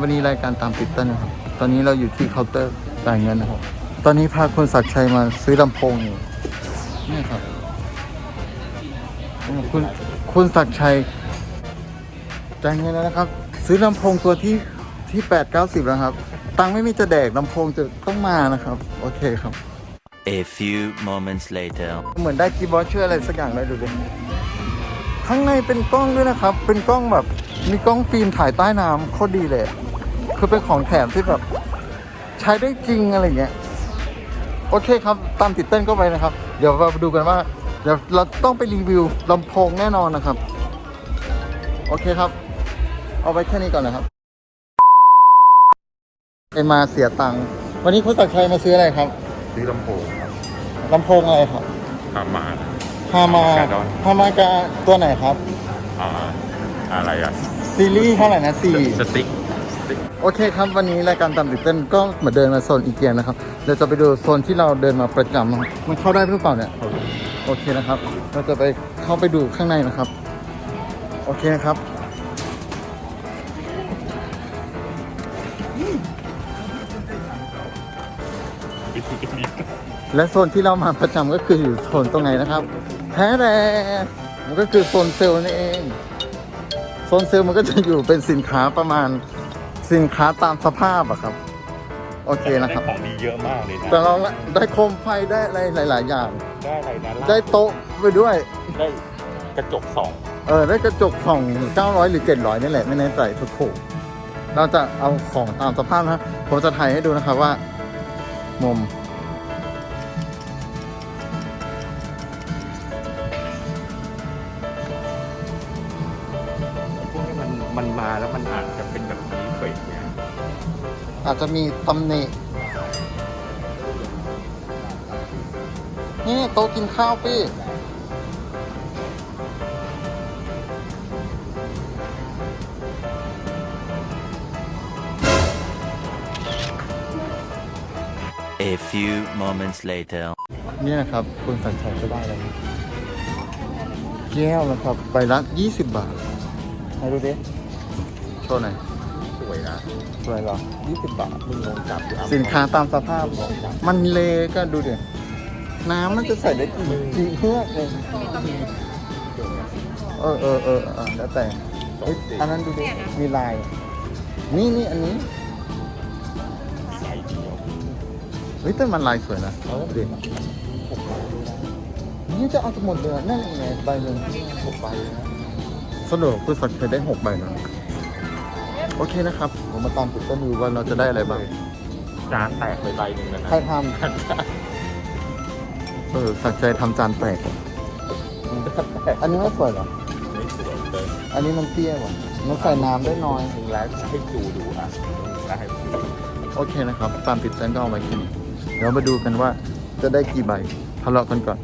วันนี้รายการตามติดเต้นนะครับ ตอนนี้เราอยู่ที่เคาน์เตอร์จ่ายเงินนะครับ ตอนนี้พาคุณศักดิ์ชัยมาซื้อลำโพงอยู่นี่ครับ คุณคุณศักดิ์ชัยจ่ายเงินแล้วนะครับ ซื้อลำโพงตัวที่ที่แปดเก้าสิบแล้วครับ ตังค์ไม่มีจะแดกลำโพงจะต้องมานะครับ โอเคครับ A few moments later. เหมือนได้กีบอสเชื่ออะไรสักอย่างเลยดูดิข้างในเป็นกล้องด้วยนะครับ เป็นกล้องแบบ มีกล้องฟิล์มถ่ายใต้น้ำโคตรดีเลย คือเป็นของแถมที่แบบ ใช้ได้จริงอะไรเงี้ย โอเคครับ ตามติดเต้นก็ไปนะครับ เดี๋ยวเราไปดูกันว่า เดี๋ยวเราต้องไปรีวิวลำโพงแน่นอนนะครับ โอเคครับ เอาไว้แค่นี้ก่อนนะครับไปมาเสียตังค์ วันนี้คุณศักดิ์ชัยมาซื้ออะไรครับ ซื้อลำโพงครับลำโพงอะไรครับทำมาฮามาการ์ดอนฮามากาตัวไหนครับ อ่าอะไรอะ ซีรีส์เท่าไหร่นะสี่สติ๊กสติ๊กโอเคครับวันนี้รายการตามติดเต้นก็เหมือนเดินมาโซนอีเกียนะครับเดี๋ยวจะไปดูโซนที่เราเดินมาประจำนะครับมันเข้าได้หรือเปล่าเนี่ยโอเคนะครับ เราจะไปเข้าไปดูข้างในนะครับ โอเคนะครับและโซนที่เรามาประจำก็คืออยู่โซนตรงไหนนะครับแท้แรมันก็คือโซนเซลล์นี่เองโซนเซลล์มันก็จะอยู่เป็นสินค้าประมาณสินค้าตามสภาพอะครับ โอเคนะครับ ได้ของดีเยอะมากเลยนะแต่เราได้โคมไฟได้อะไรหลาย ๆ อย่าง ได้อะไรนะได้โต๊ะไปด้วย ได้กระจกสองเออได้กระจกส่อง900 หรือ 700 นี่แหละ ไม่แน่ใจถูกๆเราจะเอาของตามสภาพนะ ผมจะถ่ายให้ดูนะครับว่า มุม แล้วมันอาจจะเป็นแบบนี้เฟกเนี่ยอาจจะมีตำหนินี่โต๊ะกินข้าวพี่ A few moments later. นี่นะครับ คุณสัญชัยก็ได้แล้วนะแก้วนะครับ ใบละ 20 บาทให้ดูดิ โชว์หน่อยสวยนะสวยเหรอ20บาทมึงลองจับดูอะสินค้าตามสภาพมันเลก็ดูดิน้ำมันจะใส่ได้กี่กี่เพื่อกเองเออเออเออเออแล้วแต่เฮ้ยอันนั้นดูดิมีลาย นี่นี่อันนี้ใส่เดียวเฮ้ยแต่มันลายสวยนะเออดูดินี่จะเอาทั้งหมดเลยนั่นไงใบหนึ่งหกใบเลยนะสรุปคุณสักเคยได้หกใบนะ โอเคนะครับ ผมมาตามติดต้นดูว่าเราจะได้อะไรบ้างจานแตกไปใบหนึ่งนะนะใครทำเออสักใจทำจานแตกอะอันนี้ไม่สวยเหรอ ไม่สวยเลยอันนี้มันเตี้ยว่ะมันใส่น้ำได้น้อยมึงแล้วให้ดูดูอะแล้วให้ดูโอเคนะครับ ตามติดเต้นก็เอาไว้กินเดี๋ยวมาดูกันว่าจะได้กี่ใบทะเลาะกันก่อน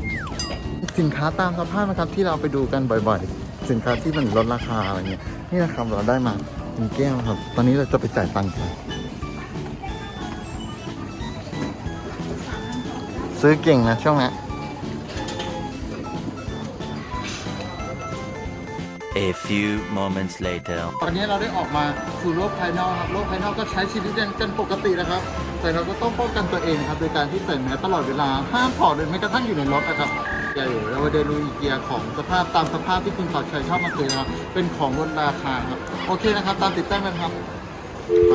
สินค้าตามสภาพนะครับที่เราไปดูกันบ่อยๆ สินค้าที่มันลดราคาอะไรเงี้ย นี่นะครับเราได้มา เป็นแก้วครับ ตอนนี้เราจะไปจ่ายตังค์กันซื้อเก่งนะช่วงนี้ A few moments later. ตอนนี้เราได้ออกมาสู่โลกภายนอกครับ โลกภายนอกก็ใช้ชีวิตกันปกตินะครับ แต่เราก็ต้องป้องกันตัวเองครับ โดยการที่ใส่แมสตลอดเวลา ห้ามถอดเลยแม้กระทั่งอยู่ในรถนะครับ อย่าอยู่เรามาเดลูอีเกียของสภาพตามสภาพที่คุณขอชัยชอบมาซื้อนะครับเป็นของลดราคาครับโอเคนะครับ ตามติดตั้งกันครับไป